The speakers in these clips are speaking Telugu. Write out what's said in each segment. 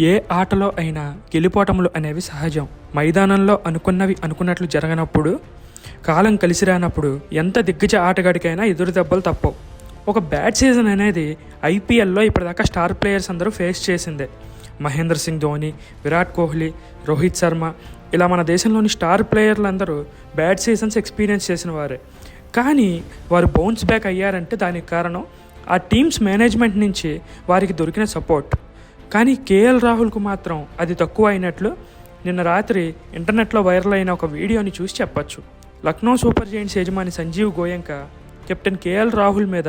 ఏ ఆటలో అయినా గెలిపోటములు అనేవి సహజం. మైదానంలో అనుకున్నవి అనుకున్నట్లు జరగనప్పుడు కాలం కలిసి రానప్పుడు ఎంత దిగ్గజ ఆటగాడికైనా ఎదురు దెబ్బలు తప్పవు. ఒక బ్యాడ్ సీజన్ అనేది ఐపీఎల్లో ఇప్పటిదాకా స్టార్ ప్లేయర్స్ అందరూ ఫేస్ చేసిందే. మహేంద్ర సింగ్ ధోని విరాట్ కోహ్లీ రోహిత్ శర్మ ఇలా మన దేశంలోని స్టార్ ప్లేయర్లు అందరూ బ్యాడ్ సీజన్స్ ఎక్స్పీరియన్స్ చేసిన వారే. కానీ వారు బౌన్స్ బ్యాక్ అయ్యారంటే దానికి కారణం ఆ టీమ్స్ మేనేజ్మెంట్ నుంచి వారికి దొరికిన సపోర్ట్. కానీ కేఎల్ రాహుల్కు మాత్రం అది తక్కువ అయినట్లు నిన్న రాత్రి ఇంటర్నెట్లో వైరల్ అయిన ఒక వీడియోని చూసి చెప్పచ్చు. లక్నో సూపర్ జైంట్స్ యజమాని సంజీవ్ గోయంక కెప్టెన్ కేఎల్ రాహుల్ మీద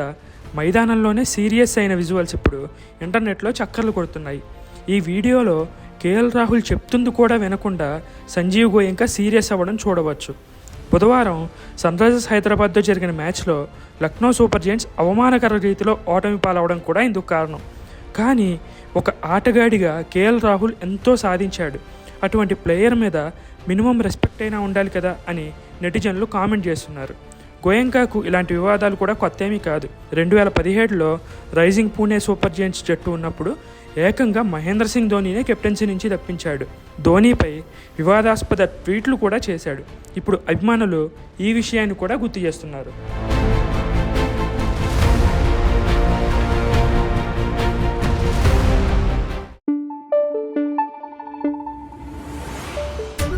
మైదానంలోనే సీరియస్ అయిన విజువల్స్ ఇప్పుడు ఇంటర్నెట్లో చక్కర్లు కొడుతున్నాయి. ఈ వీడియోలో కేఎల్ రాహుల్ చెప్తుంది కూడా వినకుండా సంజీవ్ గోయంక సీరియస్ అవ్వడం చూడవచ్చు. బుధవారం సన్ రైజర్స్ హైదరాబాద్తో జరిగిన మ్యాచ్లో లక్నో సూపర్ జైంట్స్ అవమానకర రీతిలో ఓటమి పాలవడం కూడా ఇందుకు కారణం. కానీ ఒక ఆటగాడిగా కేఎల్ రాహుల్ ఎంతో సాధించాడు. అటువంటి ప్లేయర్ మీద మినిమం రెస్పెక్ట్ అయినా ఉండాలి కదా అని నెటిజన్లు కామెంట్ చేస్తున్నారు. గోయంకాకు ఇలాంటి వివాదాలు కూడా కొత్త ఏమీ కాదు. రెండు వేల పదిహేడులో రైజింగ్ పూణే సూపర్ జైంట్స్ జట్టు ఉన్నప్పుడు ఏకంగా మహేంద్ర సింగ్ ధోనీనే కెప్టెన్సీ నుంచి తప్పించాడు ధోనీపై వివాదాస్పద ట్వీట్లు కూడా చేశాడు. ఇప్పుడు అభిమానులు ఈ విషయాన్ని కూడా గుర్తు చేస్తున్నారు.